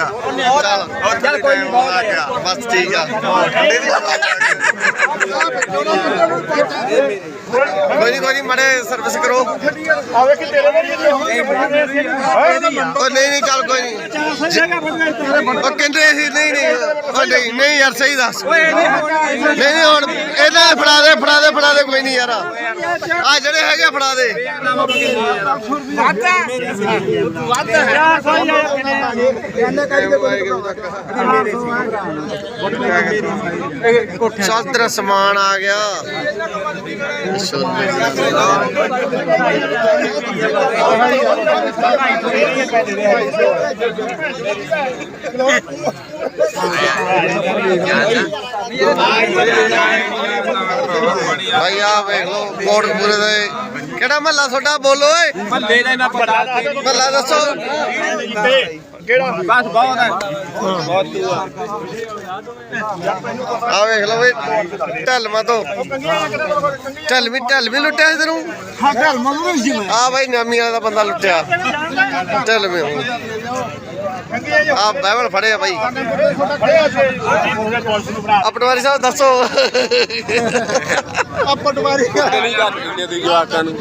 ਗਿਆ ਚੱਲ ਚੱਲ ਕੋਈ ਨਹੀਂ ਬਹੁਤ ਆ ਗਿਆ। ਬਸ ਠੀਕ ਆ। ਠੰਡੇ ਦੀ ਕੋਈ ਨਹੀਂ ਕੋਈ ਨਹੀਂ ਮੜੇ ਸਰਵਿਸ ਕਰੋ। ਆਵੇ ਕਿ ਤੇਰੇ ਵਾਲੀ ਉਹ ਨਹੀਂ ਨਹੀਂ, ਚੱਲ ਕੋਈ ਨਹੀਂ ਉਹ ਕਹਿੰਦੇ ਸੀ, ਨਹੀਂ ਨਹੀਂ, ਉਹ ਨਹੀਂ ਨਹੀਂ ਯਾਰ, ਸਹੀ ਦੱਸ। ਨਹੀਂ ਨਹੀਂ, ਹੁਣ ਇਹਨਾਂ ਦੇ, ਫੜਾ ਦੇ ਫੜਾ ਦੇ ਫੜਾ ਦੇ ਕੋਈ ਨਹੀਂ ਯਾਰ। ਆ ਜਿਹੜੇ ਹੈਗੇ ਆ, ਫੜਾ ਦੇ। ਚੱਲ ਤੇਰਾ ਸਮਾਨ ਆ ਗਿਆ। ਭਾਈ ਆ ਵੇਖ ਲਓ ਕੋਟਪੂਰੇ ਦੇ। ਕਿਹੜਾ ਮਹੱਲਾ ਤੁਹਾਡਾ? ਬੋਲੋ ਓਏ। ਮੱਲੇ ਦਾ ਨਾ ਪਤਾ ਮਹੱਲਾ ਦੱਸੋ। ਕਿਹੜਾ? ਬਸ ਬਹੁਤ ਹੈ। ਬਹੁਤ ਤੂੰ ਆ। ਆ ਵੇਖ ਲਓ ਵੇ ਢਲਮਾ ਤੋਂ। ਢਲਵੀ ਢਲਵੀ ਲੁੱਟਿਆ ਸੀ ਤੈਨੂੰ? ਹਾਂ ਗੱਲ ਮਗਰੋਂ ਸੀ ਮੈਂ। ਆ ਭਾਈ ਨਾਮੀ ਵਾਲਾ ਦਾ ਬੰਦਾ ਲੁੱਟਿਆ। ਢਲਵੇਂ ਆ ਬਾਈਬਲ ਫੜਿਆ ਭਾਈ ਫੜਿਆ ਸੀ। ਆ ਪਟਵਾਰੀ ਸਾਹਿਬ ਦੱਸੋ। ਆ ਪਟਵਾਰੀ ਨਹੀਂ ਕਰ ਵੀਡੀਓ ਦੀ ਜਵਾਕਾਂ ਨੂੰ।